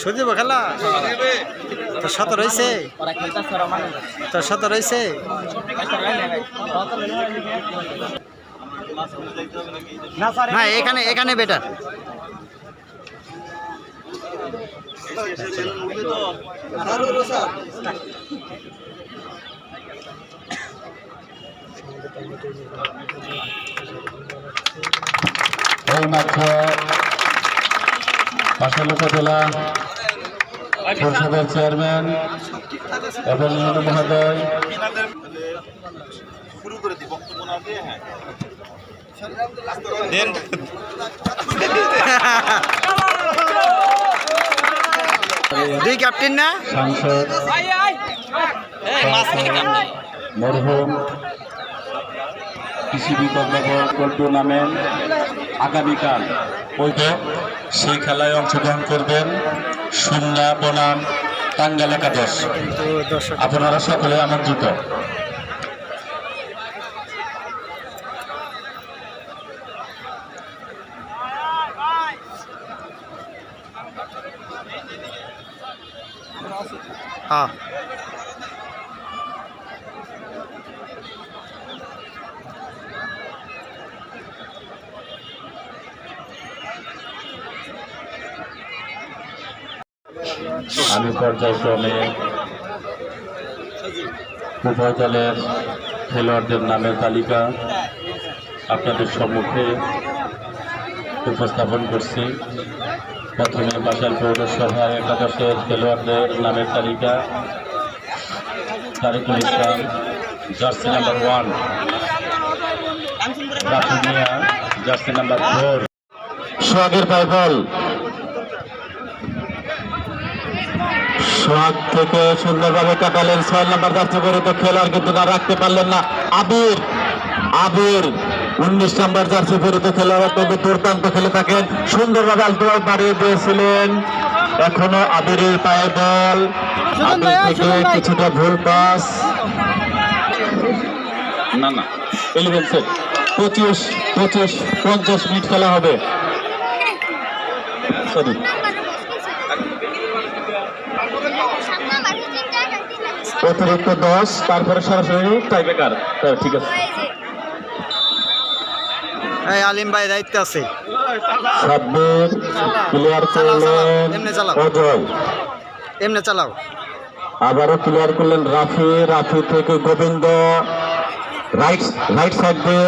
সুদীপ খেলা? তোর সাথে রয়েছে? তোর সাথে রয়েছে? না এখানে এখানে বেটার এই পাশাল উপজেলা পরিষদের চেয়ারম্যান এবং মহোদয়। দুই ক্যাপ্টেন না? সাংসদ মরহুম কৃষি বিকল্প টুর্নামেন্ট আগামীকাল সেই খেলায় অংশগ্রহণ করবেন সুন্না বনাম টাঙ্গাল একাদশ। আপনারা সকলে আমন্ত্রিত হ্যাঁ। আমি পর্যায়ক্রমে উভয় দলের খেলোয়াড়দের নামের তালিকা আপনাদের সম্মুখে উপস্থাপন করছি। প্রথমে বাসাল পৌরসভা একাদশের খেলোয়াড়দের নামের তালিকা। Tariqul Islam jersey number one. Jersey number four. সোহাগের পাইবল সোহাগ থেকে সুন্দরভাবে কাটালেন ছয় নাম্বার যাচ্ছে করে তো খেলোয়াড় কিন্তু না রাখতে পারলেন না। আবির আবির উনিশ নাম্বার জার্সি পরিত খেলোয়াড় তবে দুর্দান্ত খেলে থাকেন। সুন্দরভাবে আলতো বাড়িয়ে দিয়েছিলেন। এখনও আবিরের পায়ে বল। আবির থেকে কিছুটা ভুল পাস। না না ইলেভেন সেট পঁচিশ পঁচিশ পঞ্চাশ মিনিট খেলা হবে। সরি অতিরিক্ত দশ তারপরে সরাসরি টাইব্রেকার ঠিক আছে। এই আলিম ভাই দায়িত্ব আছে। সাব্বির ক্লিয়ার করলেন এমনি চালাও। অজয়। এমনি চালাও। আবারও ক্লিয়ার করলেন রাফি। রাফি থেকে গোবিন্দ। রাইট রাইট সাইড দিয়ে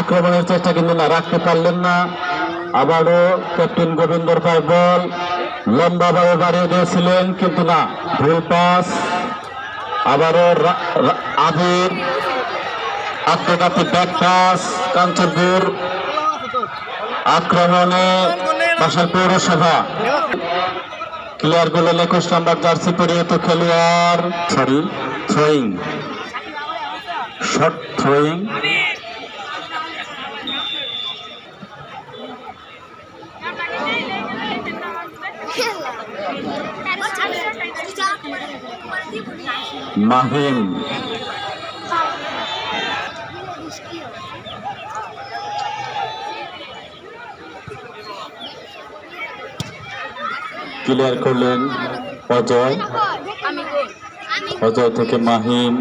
আক্রমণের চেষ্টা কিন্তু না রাখতে পারলেন না। আবারও ক্যাপ্টেন গোবিন্দর পায় বল লম্বাভাবে বাড়িয়ে দিয়েছিলেন কিন্তু না ভুল পাস আবারও আবির আত্মঘাতী ব্যাক পাস কাঞ্চনপুর, আক্রমণে বাসার পৌরসভা। ক্লিয়ারগুলো একুশ নাম্বার জার্সি পরিহিত খেলোয়াড় sorry throwing short throwing Mahim clear করলেন অজয়। অজয় থেকে মাহিম।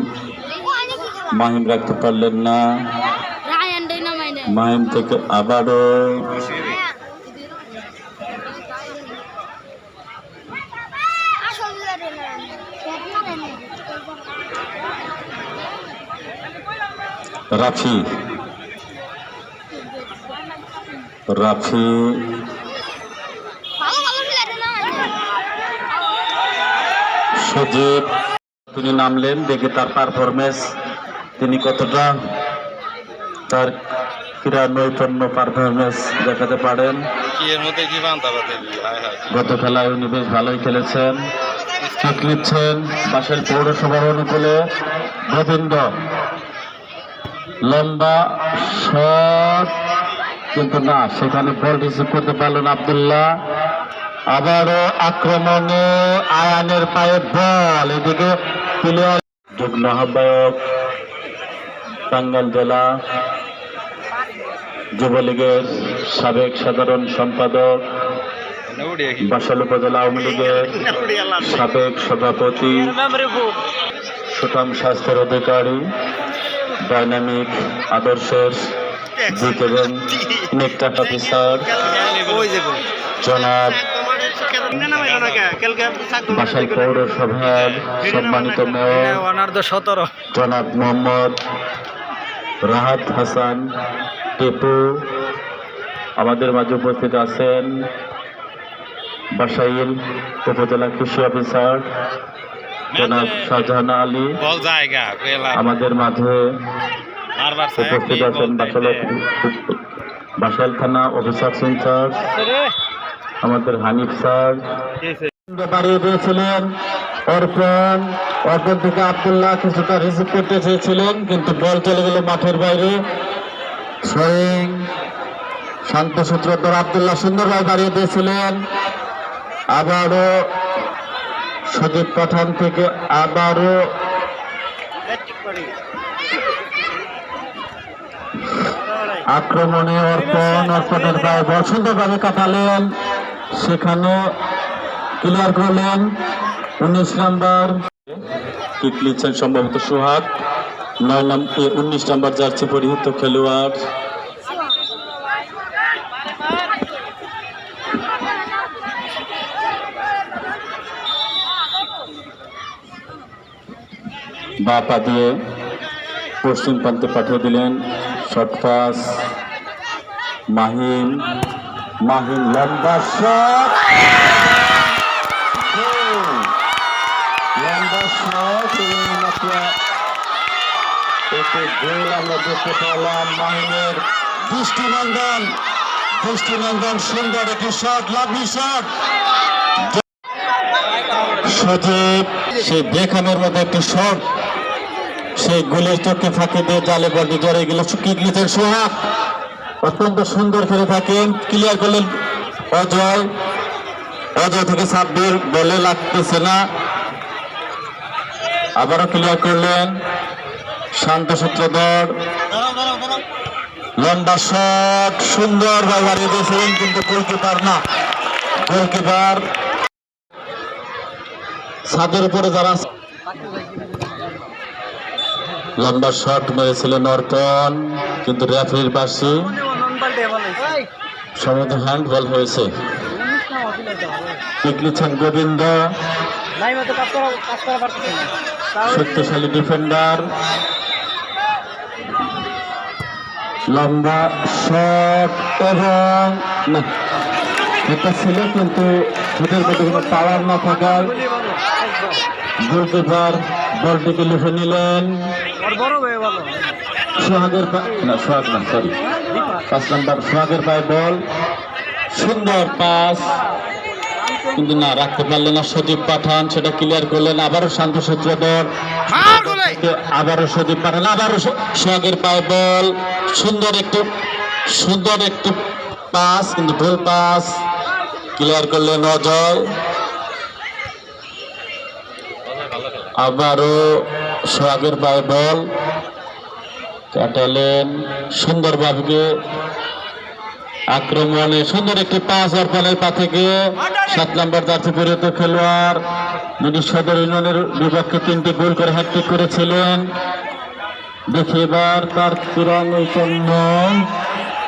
মাহিম রাখতে পারলেন না। মাহিম থেকে আবারও। রাফি। রাফি। সজীব তিনি নামলেন দেখে তার পারফরমেন্স তিনি কতটা তার ক্রীড়া নৈপুণ্য পারফরমেন্স দেখাতে পারেন। কি এর মধ্যে কি বান্ধা বাঁধে গত খেলায় উনি বেশ ভালোই খেলেছেন। ঠিক নিচ্ছেন পাশের পৌরসভার অনুকূলে গোবিন্দ লম্বা শট, কিন্তু না, সেখানে বল রিসিভ করতে পারলেন আব্দুল্লাহ। আবারও আক্রমণে আয়ানের পায়ে বল, এদিকে প্লেয়ার আহ্বায়ক টাঙ্গাইল জেলা যুবলীগের সাবেক সাধারণ সম্পাদক বাসাল উপজেলা আওয়ামী লীগের সাবেক সভাপতি, সুঠাম স্বাস্থ্যের অধিকারী, ডাইনামিক আদর্শের দিক এবং নেকটা অফিসার, জনাব বাসাল পৌরসভার সম্মানিত মেয়র, জনাব মোহাম্মদ রাহাত হাসান, টিপু, আমাদের মাঝে উপস্থিত আছেন বাসাইল উপজেলা কৃষি অফিসার জনাব শাহজাহান আলী। বল জায়গা পেলা আমাদের মাঝে বারবার উপস্থিত আছেন বাসাইল থানা অফিসার ইনচার্জ আমাদের হানিফ স্যার। বাড়িয়ে দিয়েছিলেন অর্পণ অর্পণ থেকে আবদুল্লাহ কিছুটা রিসিভ করতে চেয়েছিলেন কিন্তু বল চলে গেল মাঠের বাইরে। সোয়িং শান্ত সূত্রধর আবদুল্লাহ সুন্দরভাবে বাড়িয়ে দিয়েছিলেন। আবারও সজীব পাঠান থেকে আবারও আক্রমণে অর্পণ, অর্পণের গায়ে বল সুন্দরভাবে কাটালেন। সেখানে ক্লিয়ার করলেন উনিশ নাম্বার। সম্ভবত সোহাগ। নয় নম্বর উনিশ নাম্বার জার্সি পরিহিত খেলোয়াড়। বা পা দিয়ে পশ্চিম প্রান্তে পাঠিয়ে দিলেন শর্ট মাহিম। মাহিম লম্বা শট। লম্বা শট একটি গোল আমরা দেখতে পেলাম মাহিমের। দৃষ্টিনন্দন দৃষ্টিনন্দন সুন্দর একটি শট লাভলি শট। সজীব সেই বেখামের মধ্যে একটি শট। সেই গোলের চোখে ফাঁকি দিয়ে জালে বডি জড়ে গেল কিক নিতেন সোহাগ। অত্যন্ত সুন্দর খেলে থাকেন ক্লিয়ার করলেন অজয়। অজয় থেকে সাব্বির বলে লাগতেছে না। আবারও ক্লিয়ার করলেন শান্ত সূত্রধর। লম্বা শট, সুন্দর বাড়িয়ে দিয়েছিলেন, কিন্তু গোলকিপার না। গোলকিপার ছাদের উপরে যারা লম্বা শট মেরেছিলেন অর্পণ, কিন্তু রেফারির পাশে সম্ভবত হ্যান্ড বল হয়েছে। কিক গোবিন্দ। শক্তিশালী ডিফেন্ডার। লম্বা শট এবং এটা ছিল কিন্তু সেটার প্রতি কোনো পাওয়ার না থাকার। গোলকিপার বলটিকে লিখে নিলেন। সোহাগের পা- না সোহাগ না সরি পাঁচ নাম্বার সোহাগের পায়ে বল। সুন্দর পাস। কিন্তু না রাখতে পারলেন না সজীব পাঠান সেটা ক্লিয়ার করলেন। আবারও শান্ত সূত্রধর আবারও সজীব পাঠান আবারও সোহাগের পায়ে বল। সুন্দর একটু সুন্দর একটু পাস কিন্তু ভুল পাস। ক্লিয়ার করলেন অজয়। আবারও সোহাগের পায়ে বল। কাটালেন সুন্দরভাবে আক্রমণে সুন্দর একটি পাস অর্পণের পা থেকে সাত নম্বর জার্সি খেলোয়াড় যিনি সদর ইউনিয়নের বিপক্ষে তিনটি গোল করে হ্যাট্রিক করেছিলেন। দেখি এবার তার জন্য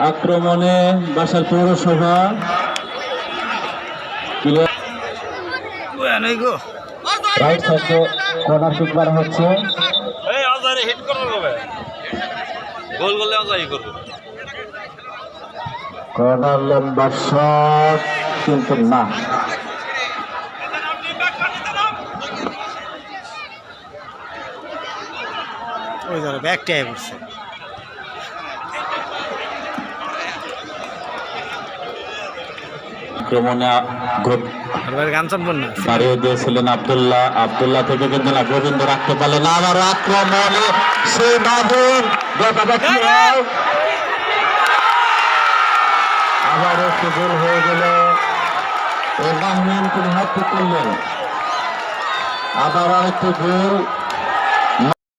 আক্রমণে বাসার পৌরসভা। রাইট সাইডে কর্নার কিক মারা হচ্ছে। এই আজারে হিট করবে গোল করলে আজারি করবে। কর্নার লম্বা শট কিন্তু না। ওই ধরো ব্যাগটাই পড়ছে। আক্রমণে না। দিয়েছিলেন আব্দুল্লাহ। আব্দুল্লাহ থেকে কিন্তু না গোবিন্দ রাখতে পারলেন না। আবার আক্রমণে সেই হয়? আবার একটু গোল হয়ে গেল। এর মাহমিন তিনি হাত করলেন। আবার আরেকটি গোল।